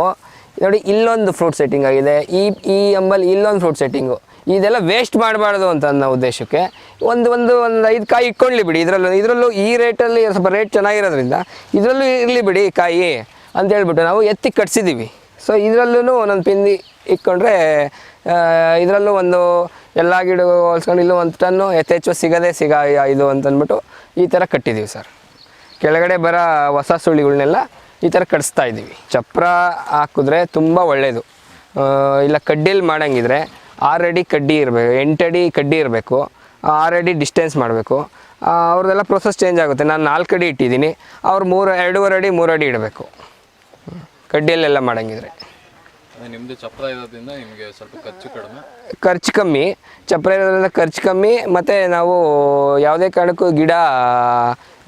ನೋಡಿ ಇಲ್ಲೊಂದು ಫ್ರೂಟ್ ಸೆಟ್ಟಿಂಗ್ ಆಗಿದೆ. ಈ ಈ ಅಂಬಲ್ಲಿ ಇಲ್ಲೊಂದು ಫ್ರೂಟ್ ಸೆಟ್ಟಿಂಗು ಇದೆಲ್ಲ ವೇಸ್ಟ್ ಮಾಡಬಾರ್ದು ಅಂತ ನನ್ನ ಉದ್ದೇಶಕ್ಕೆ ಒಂದು ಒಂದು ಒಂದು ಐದು ಕಾಯಿ ಇಟ್ಕೊಳ್ಳಿ ಬಿಡಿ. ಇದರಲ್ಲೂ ಇದರಲ್ಲೂ ಈ ರೇಟಲ್ಲಿ ಸ್ವಲ್ಪ ರೇಟ್ ಚೆನ್ನಾಗಿರೋದ್ರಿಂದ ಇದರಲ್ಲೂ ಇರಲಿ ಬಿಡಿ ಕಾಯಿ ಅಂತ ಹೇಳ್ಬಿಟ್ಟು ನಾವು ಎತ್ತಿ ಕಟ್ಸಿದ್ದೀವಿ ಸೊ ಇದರಲ್ಲೂ ಒಂದೊಂದು ಪಿಂದಿ ಇಟ್ಕೊಂಡ್ರೆ ಇದರಲ್ಲೂ ಒಂದು ಎಲ್ಲ ಗಿಡ ಹೋಲ್ಸ್ಕೊಂಡು ಇಲ್ಲೂ ಒಂದು ಟನ್ನು ಯಥೇಚ್ಛ ಸಿಗದೆ ಸಿಗ ಇದು ಅಂತಂದ್ಬಿಟ್ಟು ಈ ಥರ ಕಟ್ಟಿದ್ದೀವಿ ಸರ್. ಕೆಳಗಡೆ ಬರೋ ಹೊಸ ಸುಳಿಗಳನ್ನೆಲ್ಲ ಈ ಥರ ಕಟ್ಸ್ತಾ ಇದ್ದೀವಿ ಚಪ್ರ ಹಾಕಿದ್ರೆ ತುಂಬ ಒಳ್ಳೆಯದು ಇಲ್ಲ ಕಡ್ಡಿಯಲ್ಲಿ ಮಾಡೋಂಗಿದ್ರೆ ಆರು ಅಡಿ ಕಡ್ಡಿ ಇರಬೇಕು ಎಂಟು ಅಡಿ ಕಡ್ಡಿ ಇರಬೇಕು ಆರು ಅಡಿ ಡಿಸ್ಟೆನ್ಸ್ ಮಾಡಬೇಕು. ಅವ್ರದ್ದೆಲ್ಲ ಪ್ರೊಸೆಸ್ ಚೇಂಜ್ ಆಗುತ್ತೆ. ನಾನು ನಾಲ್ಕು ಅಡಿ ಇಟ್ಟಿದ್ದೀನಿ. ಅವ್ರು ಮೂರು, ಎರಡೂವರೆ ಅಡಿ, ಮೂರು ಅಡಿ ಇಡಬೇಕು. ಕಡ್ಡಿಯಲ್ಲೆಲ್ಲ ಮಾಡಂಗಿದ್ರೆ. ನಿಮ್ಮದು ಚಪ್ರ ಇರೋದ್ರಿಂದ ನಿಮಗೆ ಸ್ವಲ್ಪ ಖರ್ಚು ಕಡಿಮೆ. ಖರ್ಚು ಕಮ್ಮಿ. ಚಪ್ರ ಇರೋದ್ರಿಂದ ಖರ್ಚು ಕಮ್ಮಿ. ಮತ್ತು ನಾವು ಯಾವುದೇ ಕಾರಣಕ್ಕೂ ಗಿಡ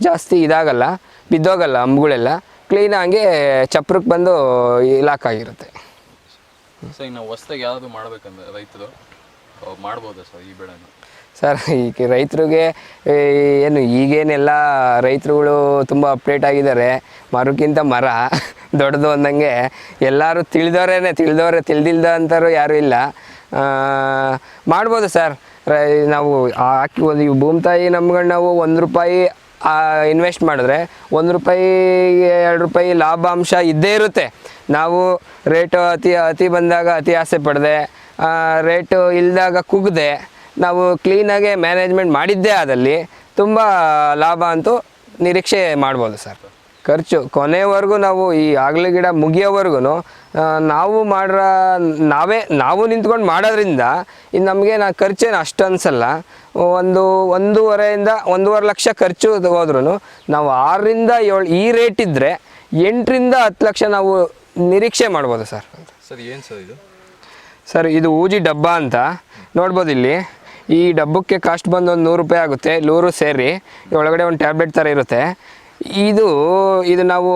ಜಾಸ್ತಿ ಇದಾಗಲ್ಲ ಬಿದ್ದೋಗಲ್ಲ ಅಂಬುಗಳೆಲ್ಲ ಕ್ಲೀನ್ ಕ್ಲೀನಾಗಿ ಚಪ್ರಕ್ಕೆ ಬಂದು ಲಾಕ್ ಆಗಿರುತ್ತೆ. ಸೊ ನಾವು ಹೊಸ್ದಾಗಿ ಯಾವುದು ಮಾಡ್ಬೇಕಂದ್ರೆ ರೈತರು? ಮಾಡ್ಬೋದಾ ಸರ್ ಈ ಬೆಳೆನ? ಸರ್ ಈಗ ರೈತರಿಗೆ ಏನು ಈಗೇನೆಲ್ಲ ರೈತರುಗಳು ತುಂಬ ಅಪ್ಡೇಟ್ ಆಗಿದ್ದಾರೆ. ಮರಕ್ಕಿಂತ ಮರ. ದೊಡ್ಡದು ಅಂದಂಗೆ ಎಲ್ಲರೂ ತಿಳಿದವರೇ ತಿಳಿದವ್ರೆ ತಿಳಿದಿಲ್ದ ಅಂತಾರು ಯಾರೂ ಇಲ್ಲ. ಮಾಡ್ಬೋದು ಸರ್. ನಾವು ಹಾಕಿ ಒಂದು ಈ ಭೂಮಿ ತಾಯಿ ನಮ್ಗಳು ನಾವು ಒಂದು ರೂಪಾಯಿ ಇನ್ವೆಸ್ಟ್ ಮಾಡಿದ್ರೆ ಒಂದು ರೂಪಾಯಿ, ಎರಡು ರೂಪಾಯಿ ಲಾಭಾಂಶ ಇದ್ದೇ ಇರುತ್ತೆ. ನಾವು ರೇಟು ಅತಿ ಅತಿ ಬಂದಾಗ ಅತಿ ಆಸೆ ಪಡದೆ ರೇಟು ಇಲ್ದಾಗ ಕುಗ್ದೆ, ನಾವು ಕ್ಲೀನಾಗೆ ಮ್ಯಾನೇಜ್ಮೆಂಟ್ ಮಾಡಿದ್ದೇ ಆದಲ್ಲಿ ತುಂಬ ಲಾಭ ಅಂತೂ ನಿರೀಕ್ಷೆ ಮಾಡ್ಬೋದು ಸರ್. ಖರ್ಚು. ಕೊನೆವರೆಗೂ ನಾವು ಈ ಆಗಲಿ ಗಿಡ ಮುಗಿಯೋವರೆಗೂ ನಾವು ಮಾಡ್ರ ನಾವೇ ನಾವು ನಿಂತ್ಕೊಂಡು ಮಾಡೋದ್ರಿಂದ ಇದು ನಮಗೆ ನಾ ಖರ್ಚೇನು ಅಷ್ಟು ಅನ್ಸಲ್ಲ. ಒಂದು ಒಂದೂವರೆಯಿಂದ ಒಂದೂವರೆ ಲಕ್ಷ ಖರ್ಚು ಹೋದ್ರೂ ನಾವು ಆರರಿಂದ ಏಳು ಈ ರೇಟ್ ಇದ್ದರೆ ಎಂಟರಿಂದ ಹತ್ತು ಲಕ್ಷ ನಾವು ನಿರೀಕ್ಷೆ ಮಾಡ್ಬೋದು ಸರ್. ಸರ್ ಏನು ಸರ್ ಇದು? ಸರ್ ಇದು ಊಜಿ ಡಬ್ಬ ಅಂತ. ನೋಡ್ಬೋದು ಇಲ್ಲಿ. ಈ ಡಬ್ಬಕ್ಕೆ ಕಾಸ್ಟ್ ಬಂದು ಒಂದು ನೂರು ರೂಪಾಯಿ ಆಗುತ್ತೆ. ನೂರು ಸೇರಿ ಒಳಗಡೆ ಒಂದು ಟ್ಯಾಬ್ಲೆಟ್ ಥರ ಇರುತ್ತೆ. ಇದು ಇದು ನಾವು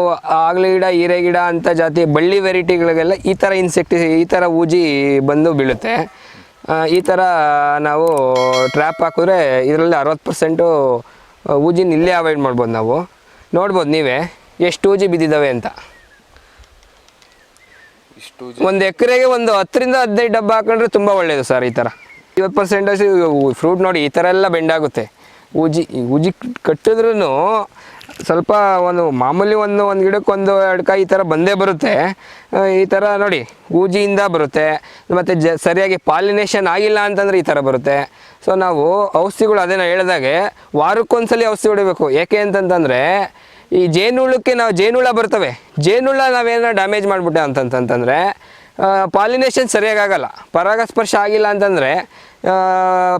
ಆಗ್ಲಿ ಗಿಡ ಹೀರೆ ಗಿಡ ಅಂತ ಜಾತಿ ಬಳ್ಳಿ ವೆರೈಟಿಗಳಿಗೆಲ್ಲ ಈ ಥರ ಇನ್ಸೆಕ್ಟಿ ಈ ಥರ ಊಜಿ ಬಂದು ಬೀಳುತ್ತೆ. ಈ ಥರ ನಾವು ಟ್ರ್ಯಾಪ್ ಹಾಕಿದ್ರೆ ಇದರಲ್ಲಿ ಅರವತ್ತು ಪರ್ಸೆಂಟು ಊಜಿನ ಇಲ್ಲೇ ಅವಾಯ್ಡ್ ಮಾಡ್ಬೋದು ನಾವು. ನೋಡ್ಬೋದು ನೀವೇ ಎಷ್ಟು ಊಜಿ ಬಿದ್ದಿದ್ದಾವೆ ಅಂತ. ಒಂದು ಎಕರೆಗೆ ಒಂದು ಹತ್ತರಿಂದ ಹದಿನೈದು ಡಬ್ಬ ಹಾಕೊಂಡ್ರೆ ತುಂಬ ಒಳ್ಳೆಯದು ಸರ್ ಈ ಥರ. ಐವತ್ತು ಪರ್ಸೆಂಟೇಜ್ ಫ್ರೂಟ್ ನೋಡಿ ಈ ಥರ ಎಲ್ಲ ಬೆಂಡಾಗುತ್ತೆ ಊಜಿ ಊಜಿ ಕಟ್ಟಿದ್ರೂ ಸ್ವಲ್ಪ ಒಂದು ಮಾಮೂಲಿ ಒಂದು ಒಂದು ಗಿಡಕ್ಕೆ ಒಂದು ಎರಡು ಕಾಯಿ ಈ ಥರ ಬಂದೇ ಬರುತ್ತೆ. ಈ ಥರ ನೋಡಿ, ಊಜಿಯಿಂದ ಬರುತ್ತೆ. ಮತ್ತು ಜ, ಸರಿಯಾಗಿ ಪಾಲಿನೇಷನ್ ಆಗಿಲ್ಲ ಅಂತಂದರೆ ಈ ಥರ ಬರುತ್ತೆ. ಸೊ ನಾವು ಔಷಧಿಗಳು ಅದೇ ನಾನು ಹೇಳಿದಾಗೆ, ವಾರಕ್ಕೊಂದ್ಸಲಿ ಔಷಧಿ ಹೊಡಿಬೇಕು. ಏಕೆ ಅಂತಂತಂದರೆ, ಈ ಜೇನುಳಕ್ಕೆ ನಾವು ಜೇನುಳ ಬರ್ತವೆ. ಜೇನುಹುಳ ನಾವೇನೋ ಡ್ಯಾಮೇಜ್ ಮಾಡಿಬಿಟ್ಟೆ ಅಂತಂತಂತಂದರೆ ಪಾಲಿನೇಷನ್ ಸರಿಯಾಗಿ ಆಗಲ್ಲ ಪರಾಗಸ್ಪರ್ಶ ಆಗಿಲ್ಲ ಅಂತಂದರೆ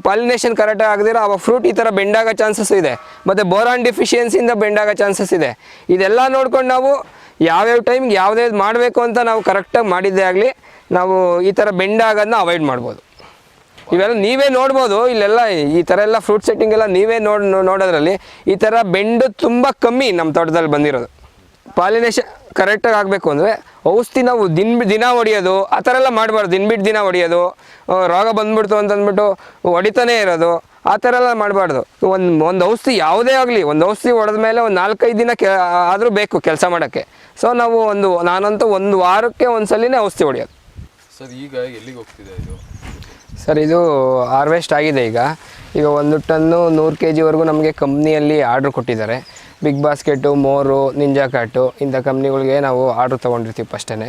ಪಾಲಿನೇಷನ್ ಕರೆಕ್ಟಾಗಿ ಆಗದಿರೋ ಅವಾಗ ಫ್ರೂಟ್ ಈ ಥರ ಬೆಂಡಾಗೋ ಚಾನ್ಸಸ್ ಇದೆ. ಮತ್ತು ಬೋರಾನ್ ಡಿಫಿಷಿಯನ್ಸಿಯಿಂದ ಬೆಂಡಾಗೋ ಚಾನ್ಸಸ್ ಇದೆ. ಇದೆಲ್ಲ ನೋಡ್ಕೊಂಡು ನಾವು ಯಾವ್ಯಾವ ಟೈಮ್ಗೆ ಯಾವ್ದು ಮಾಡಬೇಕು ಅಂತ ನಾವು ಕರೆಕ್ಟಾಗಿ ಮಾಡಿದ್ದೇ ಆಗಲಿ, ನಾವು ಈ ಥರ ಬೆಂಡಾಗೋದನ್ನ ಅವಾಯ್ಡ್ ಮಾಡ್ಬೋದು. ಇವೆಲ್ಲ ನೀವೇ ನೋಡ್ಬೋದು, ಇಲ್ಲೆಲ್ಲ ಈ ಥರ ಎಲ್ಲ ಫ್ರೂಟ್ ಸೆಟ್ಟಿಂಗ್ ಎಲ್ಲ ನೀವೇ ನೋಡ್ ನೋಡೋದ್ರಲ್ಲಿ ಈ ಥರ ಬೆಂಡು ತುಂಬ ಕಮ್ಮಿ ನಮ್ಮ ತೋಟದಲ್ಲಿ ಬಂದಿರೋದು. ಪಾಲಿನೇಷನ್ ಕರೆಕ್ಟಾಗಿ ಆಗಬೇಕು ಅಂದರೆ ಔಷಧಿ ನಾವು ದಿನ ದಿನ ಹೊಡೆಯೋದು ಆ ಥರ ಎಲ್ಲ ಮಾಡಬಾರ್ದು. ದಿನ ಬಿಟ್ಟು ದಿನ ಹೊಡೆಯೋದು ರೋಗ ಬಂದ್ಬಿಡ್ತು ಅಂತಂದ್ಬಿಟ್ಟು ಹೊಡಿತಾನೇ ಇರೋದು ಆ ಥರ ಎಲ್ಲ ಮಾಡಬಾರ್ದು. ಒಂದು ಒಂದು ಔಷಧಿ ಯಾವುದೇ ಆಗಲಿ ಒಂದು ಔಷಧಿ ಹೊಡೆದ ಮೇಲೆ ಒಂದು ನಾಲ್ಕೈದು ದಿನ ಕೆ ಆದರೂ ಬೇಕು ಕೆಲಸ ಮಾಡೋಕ್ಕೆ. ಸೊ ನಾವು ಒಂದು ನಾನಂತೂ ಒಂದು ವಾರಕ್ಕೆ ಒಂದು ಸಲಿನೇ ಔಷಧಿ ಹೊಡೆಯೋದು. ಸರ್ ಈಗ ಎಲ್ಲಿಗೆ ಹೋಗ್ತಿದೆ ಇದು? ಸರ್ ಇದು ಹಾರ್ವೆಸ್ಟ್ ಆಗಿದೆ ಈಗ. ಈಗ ಒಂದು ಟನ್ನು ನೂರು ಕೆ ಜಿವರೆಗೂ ನಮಗೆ ಕಂಪ್ನಿಯಲ್ಲಿ ಆರ್ಡ್ರ್ ಕೊಟ್ಟಿದ್ದಾರೆ. ಬಿಗ್ ಬಾಸ್ಕೆಟು ಮೋರು ನಿಂಜಾ ಕಾಟು ಇಂಥ ಕಂಪ್ನಿಗಳಿಗೆ ನಾವು ಆರ್ಡ್ರ್ ತೊಗೊಂಡಿರ್ತೀವಿ ಫಸ್ಟೇ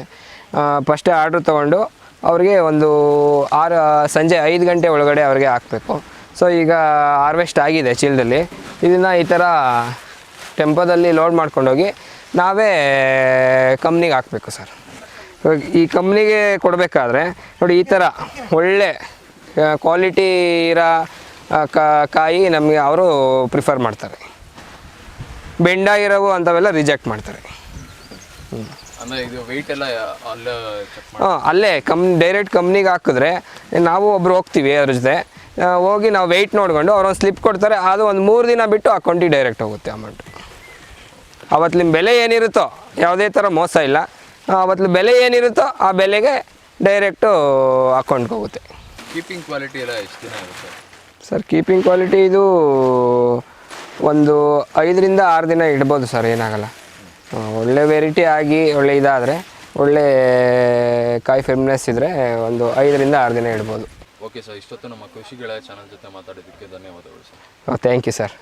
ಫಸ್ಟೇ ಆರ್ಡ್ರ್ ತೊಗೊಂಡು ಅವ್ರಿಗೆ ಒಂದು ಆರು, ಸಂಜೆ ಐದು ಗಂಟೆ ಒಳಗಡೆ ಅವ್ರಿಗೆ ಹಾಕಬೇಕು. ಸೊ ಈಗ ಹಾರ್ವೆಸ್ಟ್ ಆಗಿದೆ ಚೀಲದಲ್ಲಿ. ಇದನ್ನು ಈ ಥರ ಟೆಂಪೋದಲ್ಲಿ ಲೋಡ್ ಮಾಡ್ಕೊಂಡೋಗಿ ನಾವೇ ಕಂಪ್ನಿಗೆ ಹಾಕಬೇಕು ಸರ್ ಈ ಕಂಪ್ನಿಗೆ ಕೊಡಬೇಕಾದ್ರೆ ನೋಡಿ ಈ ಥರ ಒಳ್ಳೆ ಕ್ವಾಲಿಟಿ ಇರೋ ಕಾಯಿ ನಮಗೆ ಅವರು ಪ್ರಿಫರ್ ಮಾಡ್ತಾರೆ. ಬೆಂಡಾಗಿರೋವು ಅಂಥವೆಲ್ಲ ರಿಜೆಕ್ಟ್ ಮಾಡ್ತಾರೆ. ಹಾಂ ಅಲ್ಲೇ ಕಮ್ ಡೈರೆಕ್ಟ್ ಕಂಪ್ನಿಗೆ ಹಾಕಿದ್ರೆ ನಾವು ಒಬ್ರು ಹೋಗ್ತೀವಿ ಅದ್ರ ಜೊತೆ. ಹೋಗಿ ನಾವು ವೆಯ್ಟ್ ನೋಡ್ಕೊಂಡು ಅವ್ರೊಂದು ಸ್ಲಿಪ್ ಕೊಡ್ತಾರೆ ಅದು ಒಂದು ಮೂರು ದಿನ ಬಿಟ್ಟು ಅಕೌಂಟಿಗೆ ಡೈರೆಕ್ಟ್ ಹೋಗುತ್ತೆ ಅಮೌಂಟ್ ಅವತ್ತು ನಿಮ್ಮ ಬೆಲೆ ಏನಿರುತ್ತೋ ಯಾವುದೇ ಥರ ಮೋಸ ಇಲ್ಲ. ಅವತ್ತು ಬೆಲೆ ಏನಿರುತ್ತೋ ಆ ಬೆಲೆಗೆ ಡೈರೆಕ್ಟು ಅಕೌಂಟ್ಗೆ ಹೋಗುತ್ತೆ. ಕೀಪಿಂಗ್ ಕ್ವಾಲಿಟಿ ಎಲ್ಲ ಎಷ್ಟು ದಿನ ಇರುತ್ತೆ? ಸರ್ ಕೀಪಿಂಗ್ ಕ್ವಾಲಿಟಿ ಇದು ಒಂದು ಐದರಿಂದ ಆರು ದಿನ ಇಡ್ಬೋದು ಸರ್ ಏನಾಗಲ್ಲ. ಒಳ್ಳೆ ವೆರೈಟಿ ಆಗಿ ಒಳ್ಳೆ ಇದಾದರೆ ಒಳ್ಳೆ ಕಾಯಿ ಫೆಮ್ನೆಸ್ ಇದ್ದರೆ ಒಂದು ಐದರಿಂದ ಆರು ದಿನ ಇಡ್ಬೋದು. ಓಕೆ ಸರ್ ಇಷ್ಟೊತ್ತು ನಮ್ಮ ಖುಷಿಗಳ ಚಾನಲ್ ಜೊತೆ ಮಾತಾಡೋದಕ್ಕೆ ಧನ್ಯವಾದಗಳು ಸರ್ ಥ್ಯಾಂಕ್ ಯು ಸರ್